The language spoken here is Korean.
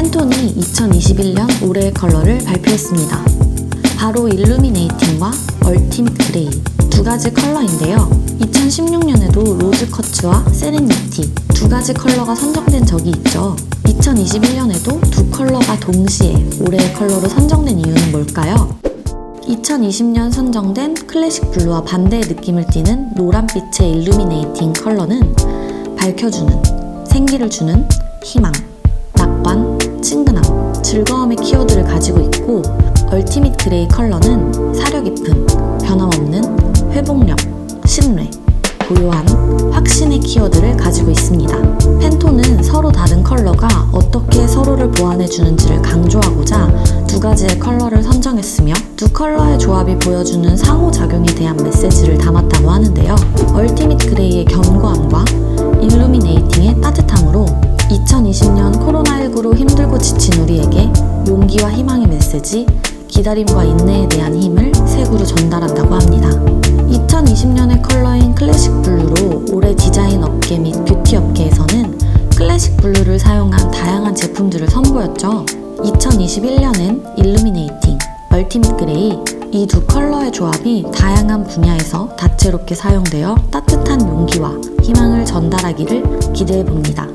팬톤이 2021년 올해의 컬러를 발표했습니다. 바로 일루미네이팅과 얼팀 그레이 두 가지 컬러인데요. 2016년에도 로즈 커츠와 세렌니티 두 가지 컬러가 선정된 적이 있죠. 2021년에도 두 컬러가 동시에 올해의 컬러로 선정된 이유는 뭘까요? 2020년 선정된 클래식 블루와 반대의 느낌을 띠는 노란빛의 일루미네이팅 컬러는 밝혀주는, 생기를 주는 희망, 즐거움의 키워드를 가지고 있고 얼티밋 그레이 컬러는 사려 깊음, 변함없는 회복력, 신뢰, 고요한, 확신의 키워드를 가지고 있습니다. 팬톤은 서로 다른 컬러가 어떻게 서로를 보완해 주는지를 강조하고자 두 가지의 컬러를 선정했으며 두 컬러의 조합이 보여주는 상호작용에 대한 메시지를 담았다고 하는데요. 얼티밋 그레이의 견고함과 2020년 코로나19로 힘들고 지친 우리에게 용기와 희망의 메시지, 기다림과 인내에 대한 힘을 색으로 전달한다고 합니다. 2020년의 컬러인 클래식 블루로 올해 디자인 업계 및 뷰티 업계에서는 클래식 블루를 사용한 다양한 제품들을 선보였죠. 2021년엔 일루미네이팅, 얼티밋 그레이 이 두 컬러의 조합이 다양한 분야에서 다채롭게 사용되어 따뜻한 용기와 희망을 전달하기를 기대해 봅니다.